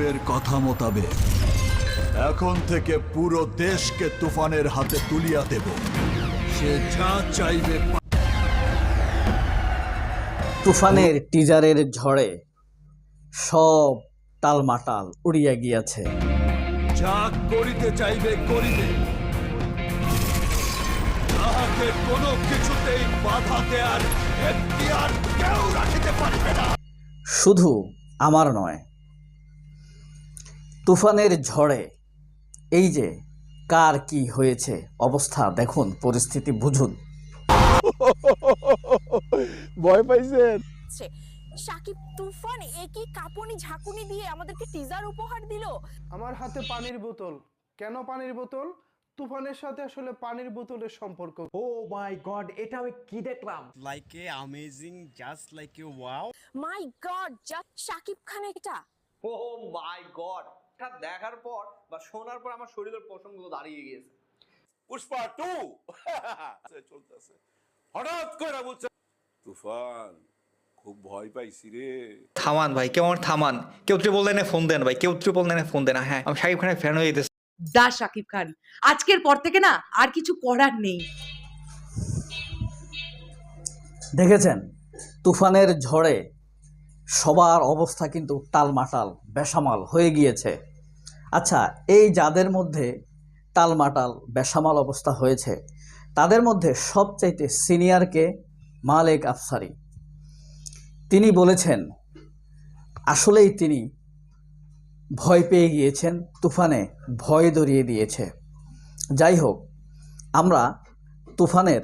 পূর্বের কথা মোতাবেক এখন থেকে পুরো দেশকে তুফানের হাতে তুলিয়া দেব। সে যা চাইবে তুফানের টিজারের ঝড়ে সব টালমাটাল উড়িয়া গিয়াছে। যা করিতে চাইবে করিবে। তাহাকে কোনো কিছুতেই বাধা দেয়ার এখতিয়ার কেউ রাখিতে পারিবে না। শুধু আমার নয় তুফানের ঝড়ে। এই যে কার কি হয়েছে? অবস্থা দেখুন পরিস্থিতি বুঝুন। ভয় পাইছেন? সাকিব তুফান একই কাপুনি ঝাঁকুনি দিয়ে আমাদেরকে টিজার উপহার দিল। আমার হাতে পানির বোতল। কেন পানির বোতল? তুফানের সাথে আসলে পানির বোতলের সম্পর্ক। ও মাই গড এটা আমি কি দেখলাম? Like a amazing just like a wow? My God just Shakib Khan এটা ও মাই গড। এটা দেখার পর বা শোনার পর আমার শরীরের পশমগুলো দাঁড়িয়ে গিয়েছে। পুষ্পা টু! চলতেছে। হঠাৎ করে বলছে তুফান খুব ভয় পাইছি রে। থামান ভাই কেউ আমার থামান? কেউ লাইনে ফোন দেন ভাই কেউ লাইনে ফোন দেন হ্যাঁ আমি শাকিব খানের ফ্যান হয়ে যেতেছি যা শাকিব খান আজকের পর থেকে না আর কিছু করার নেই। দেখেছেন তুফানের ঝড়ে সবার অবস্থা কিন্তু টালমাটাল বেসামাল হয়ে গিয়েছে। আচ্ছা এই যাদের মধ্যে টালমাটাল বেসামাল অবস্থা হয়েছে, তাদের মধ্যে সবচাইতে সিনিয়রকে মালেক আফসারি। তিনি বলেছেন, আসলেই তিনি ভয় পেয়ে গিয়েছেন, তুফানে ভয় ধরিয়ে দিয়েছে। যাই হোক, আমরা তুফানের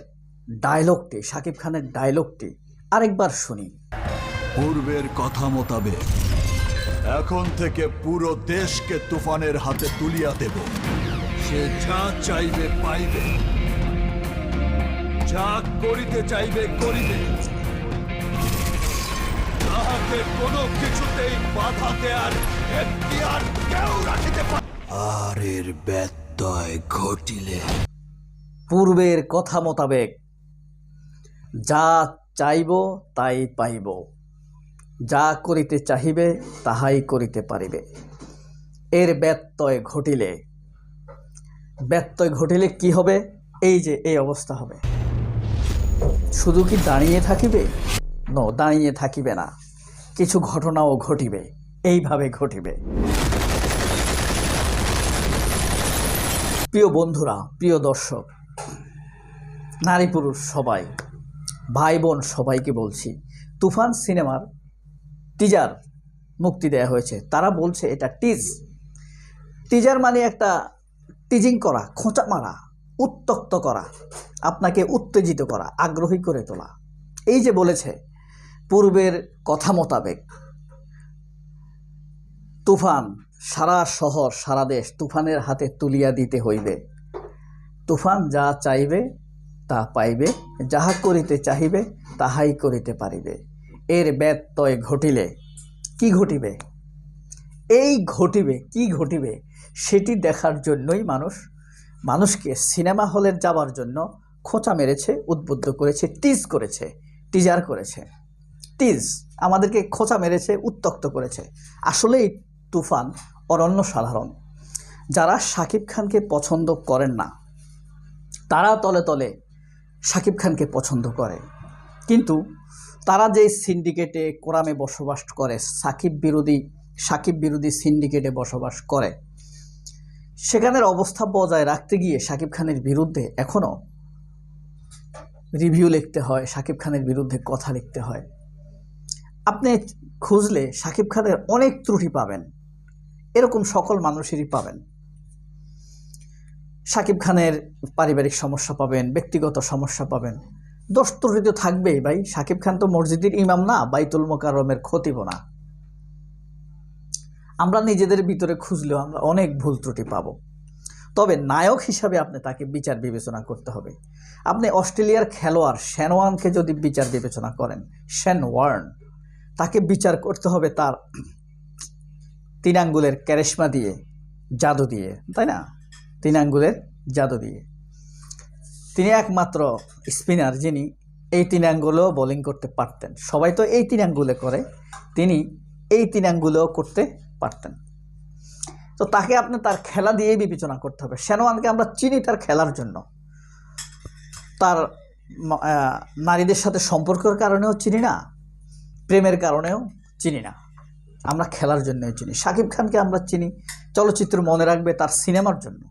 ডায়লগটি শাকিব খানের ডায়লগটি আরেকবার শুনি। পূর্বের কথা মোতাবেক এখন থেকে পুরো দেশকে তুফানের হাতে তুলিয়া দেব। সে যা চাইবে পাইবে। যা করিতে চাইবে করিবে। তাহাকে কোনো কিছুতেই বাধা দেয়ার এখতিয়ার কেউ রাখিতে পারে আর এর ব্যত্যয় ঘটিলে। পূর্বের কথা মোতাবেক যা চাইব তাই পাইব। যা করিতে চাহিবে, তাহাই করিতে পারিবে। এর ব্যত্যয় ঘটিলে ব্যত্যয় ঘটিলে কি হবে? এই যে, এই অবস্থা হবে। শুধু কি দাঁড়িয়ে থাকিবে? ন, দাঁড়িয়ে থাকিবে না। কিছু ঘটনাও ঘটিবে, এইভাবে ঘটিবে। প্রিয় বন্ধুরা, প্রিয় দর্শক, নারী পুরুষ সবাই, ভাই বোন সবাইকে বলছি, তুফান সিনেমার টিজার মুক্তি দেয়া হয়েছে। তারা বলছে এটা টিজ টিজার মানে একটা টিজিং করা, খোঁচা মারা, উত্তক্ত করা, আপনাকে উত্তেজিত করা, আগ্রহী করে তোলা। এই যে বলেছে, পূর্বের কথা মোতাবেক, তুফান সারা শহর, সারা দেশ তুফানের হাতে তুলিয়া দিতে হইবে। তুফান যা চাইবে, তা পাইবে, যাহা করিতে চাহিবে, তাহাই করিতে পারিবে। এর ব্যত্যয় ঘটিলে। কি ঘটিবে? এই ঘটিবে, কি ঘটিবে? সেটি দেখার জন্যই মানুষ, মানুষকে সিনেমা হলের যাওয়ার জন্য খোঁচা মেরেছে, উদ্বুদ্ধ করেছে টিজ করেছে টিজার করেছে। টিজ আমাদেরকে খোঁচা মেরেছে উত্তক্ত করেছে। আসলেই তুফান অরণ্য সাধারণ। যারা শাকিব খানকে পছন্দ করেন না, তারা তলে তলে শাকিব খানকে পছন্দ করে। কিন্তু তারা যে সিন্ডিকেটে কোরামে বসবাস করে, সাকিব বিরোধী সাকিব বিরোধী সিন্ডিকেটে বসবাস করে, সেখানের অবস্থা বজায় রাখতে গিয়ে শাকিব খানের বিরুদ্ধে এখনও রিভিউ লিখতে হয় শাকিব খানের বিরুদ্ধে কথা লিখতে হয়। আপনি খুঁজলে শাকিব খানের অনেক ত্রুটি পাবেন, এরকম সকল মানুষেরই পাবেন। শাকিব খানের পারিবারিক সমস্যা পাবেন, ব্যক্তিগত সমস্যা পাবেন দোষ ত্রুটি তো থাকবেই ভাই। শাকিব খান তো মসজিদের ইমাম না, বাইতুল মোকাররমের খতিব না। আমরা নিজেদের ভিতরে খুঁজলেও আমরা অনেক ভুল ত্রুটি পাবো। তবে নায়ক হিসাবে আপনি তাকে বিচার বিবেচনা করতে হবে। আপনি অস্ট্রেলিয়ার খেলোয়াড় শ্যানওয়ানকে যদি বিচার বিবেচনা করেন শ্যান ওয়ার্ন তাকে বিচার করতে হবে তার তিন আঙ্গুলের ক্যারেশমা দিয়ে, জাদু দিয়ে, তাই না? তিন আঙ্গুলের জাদু দিয়ে। তিনি একমাত্র স্পিনার যিনি এই তিন অ্যাঙ্গুলেও বোলিং করতে পারতেন। সবাই তো এই তিন অ্যাঙ্গুলে করে, তিনি এই তিন অ্যাঙ্গুলেও করতে পারতেন। তো তাকে আপনি তার খেলা দিয়েই বিবেচনা করতে হবে। শেনওয়ানকে আমরা চিনি তার খেলার জন্য। তার নারীদের সাথে সম্পর্কের কারণেও চিনি না, প্রেমের কারণেও চিনি না। আমরা খেলার জন্যই চিনি। শাকিব খানকে আমরা চিনি, চলচ্চিত্র মনে রাখবে তার সিনেমার জন্য।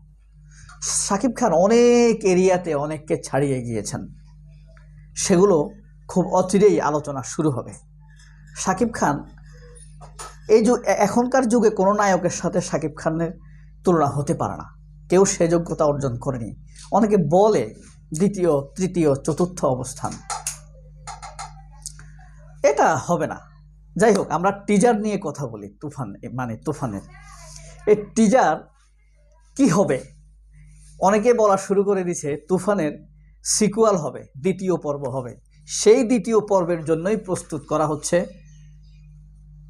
শাকিব খান অনেক এরিয়াতে অনেককে ছাড়িয়ে গিয়েছেন। সেগুলো খুব অচিরেই আলোচনা শুরু হবে। শাকিব খান, এই যু এ- এখনকার যুগে কোনো নায়কের সাথে শাকিব খানের তুলনা হতে পারে না। কেউ সে যোগ্যতা অর্জন করেনি। অনেকে বলে দ্বিতীয়, তৃতীয়, চতুর্থ অবস্থান। এটা হবে না। যাই হোক, আমরা টিজার নিয়ে কথা বলি, তুফান মানে তুফানের। এই টিজার কি হবে? অনেকে বলা শুরু করে দিছে, তুফানের সিকুয়াল হবে, দ্বিতীয় পর্ব হবে। সেই দ্বিতীয় পর্বের জন্যই প্রস্তুত করা হচ্ছে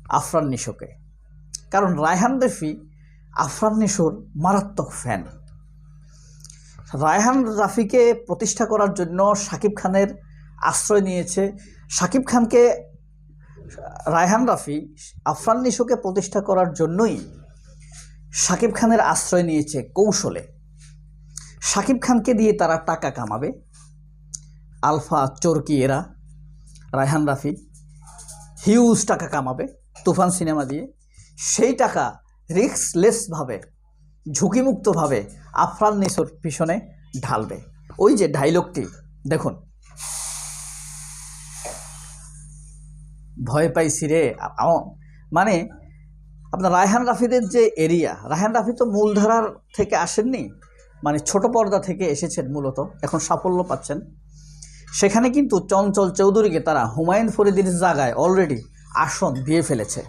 আফরান নিশোকে। কারণ রায়হান রফি আফরান নিশোর মারাত্মক ফ্যান রায়হান রাফিকে প্রতিষ্ঠা করার জন্য শাকিব খানের আশ্রয় নিয়েছে। শাকিব খানকে, রায়হান রাফি আফরান নিশোকে প্রতিষ্ঠা করার জন্যই শাকিব খানের আশ্রয় নিয়েছে কৌশলে। শাকিব খানকে দিয়ে তারা টাকা কামাবে। আলফা চরকি এরা, রায়হান রাফি, হিউজ টাকা কামাবে তুফান সিনেমা দিয়ে। সেই টাকা রিস্কলেসভাবে ঝুঁকিমুক্তভাবে আফরান নিসোর পিছনে ঢালবে। ওই যে ডায়লগটি, দেখুন। ভয় পাইছি রে মানে আপনার রায়হান রাফিদের যে এরিয়া, রায়হান রাফি তো মূলধারার থেকে আসেননি। মানে ছোট পর্দা থেকে এসেছেন মূলত, এখন সাফল্য পাচ্ছেন। সেখানে কিন্তু চঞ্চল চৌধুরীকে তারা হুমায়ুন ফরিদির জায়গায় অলরেডি আসন দিয়ে ফেলেছে।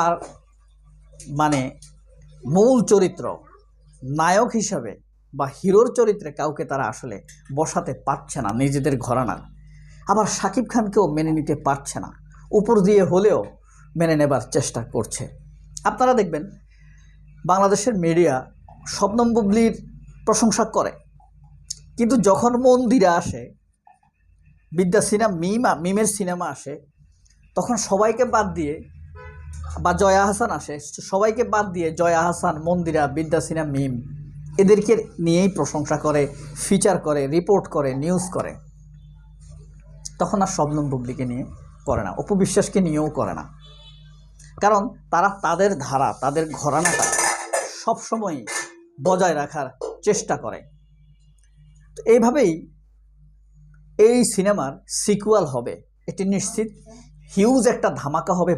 আর মানে মূল চরিত্র, নায়ক হিসাবে বা হিরোর চরিত্রে কাউকে তারা আসলে বসাতে পারছে না, নিজেদের ঘরানার। আবার শাকিব খানকেও মেনে নিতে পারছে না। উপর দিয়ে হলেও মেনে নেবার চেষ্টা করছে। আপনারা দেখবেন, বাংলাদেশের মিডিয়া শবনম বুবলির প্রশংসা করে। কিন্তু যখন মন্দিরে আসে, বিদ্যা সিনেমা, মিম, মিমের সিনেমা আসে, তখন সবাইকে বাদ দিয়ে, বা জয়া হাসান আসে, সবাইকে বাদ দিয়ে জয়া হাসান, মন্দিরা বিদ্যা সিনহা মিম, এদেরকে নিয়েই প্রশংসা করে ফিচার করে রিপোর্ট করে নিউজ করে। তখন আর শবনম বুবলিকে নিয়ে করে না অপবিশ্বাসকে নিয়েও করে না। কারণ তারা তাদের ধারা, তাদের ঘরানাটা সবসময় বজায় রাখার চেষ্টা করে। তো এইভাবেই এই সিনেমার সিকুয়াল হবে। এটি নিশ্চিত হিউজ একটা ধামাকা হবে।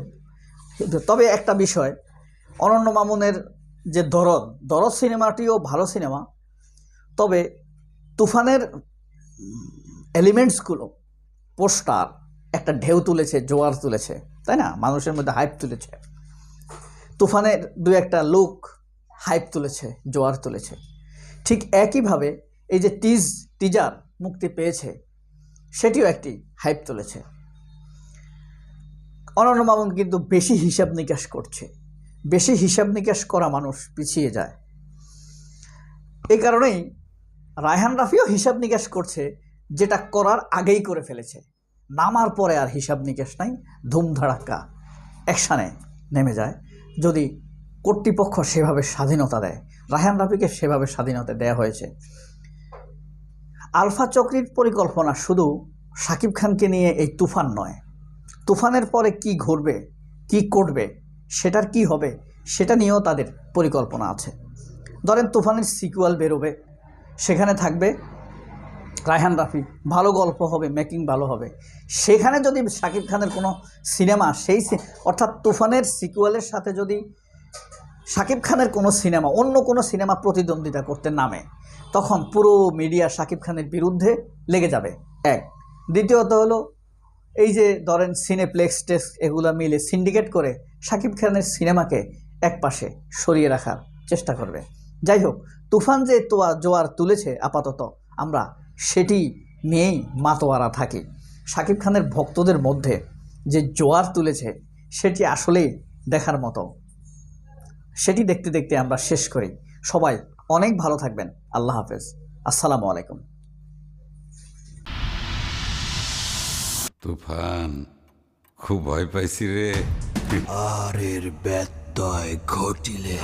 তবে একটা বিষয়, অনন্য মামুনের যে দরদ দরদ সিনেমাটিও ভালো সিনেমা। তবে তুফানের এলিমেন্টসগুলো, পোস্টার, একটা ঢেউ তুলেছে, জোয়ার তুলেছে, তাই না? মানুষের মধ্যে হাইপ তুলেছে। তুফানের দু একটা লুক হাইপ তুলেছে, জোয়ার তুলেছে। ঠিক একইভাবে এই যে টিজ টিজার মুক্তি পেয়েছে, সেটিও একটি হাইপ তুলেছে। অনন্য মামুন কিন্তু বেশি হিসাব নিকাশ করছে। বেশি হিসাব নিকাশ করা মানুষ পিছিয়ে যায়। এই কারণেই রায়হান রাফিও হিসাব নিকাশ করছে, যেটা করার আগেই করে ফেলেছে। নামার পরে আর হিসাব নিকাশ নাই, ধুমধাড়াক্কা। অ্যাকশানে নেমে যায়। যদি কর্তৃপক্ষ সেভাবে স্বাধীনতা দেয়। রায়হান রাফিকে সেভাবে স্বাধীনতা দেয়া হয়েছে। আলফা চক্রির পরিকল্পনা শুধু সাকিব খানকে নিয়ে এই তুফান নয়। তুফানের পরে কি ঘটবে, কি করবে, সেটার কি হবে, সেটা নিয়েও তাদের পরিকল্পনা আছে। ধরেন তুফানের সিকুয়াল বেরোবে, সেখানে থাকবে রায়হান রাফি, ভালো গল্প হবে মেকিং ভালো হবে। সেখানে যদি শাকিব খানের কোনো সিনেমা সেই অর্থাৎ তুফানের সিকুয়ালের সাথে যদি শাকিব খানের কোনো সিনেমা, অন্য কোনো সিনেমা প্রতিদ্বন্দ্বিতা করতে নামে, তখন পুরো মিডিয়া শাকিব খানের বিরুদ্ধে লেগে যাবে। এক। দ্বিতীয়ত হলো, এই যে ধরেন সিনেপ্লেক্স টেক্স এগুলো মিলে সিন্ডিকেট করে শাকিব খানের সিনেমাকে একপাশে সরিয়ে রাখার চেষ্টা করবে। যাই হোক, তুফান যে তোয়া জোয়ার তুলেছে আপাতত, আমরা সেটি নিয়েই মাতোয়ারা থাকি। শাকিব খানের ভক্তদের মধ্যে যে জোয়ার তুলেছে, সেটি আসলেই দেখার মতো। সেটি দেখতে দেখতে আমরা শেষ করি। সবাই অনেক ভালো থাকবেন। আল্লাহ হাফেজ। আসসালামু আলাইকুম। তুফান খুব ভয় পাইছি রে। আর এর ব্যত্যয় ঘটিলে।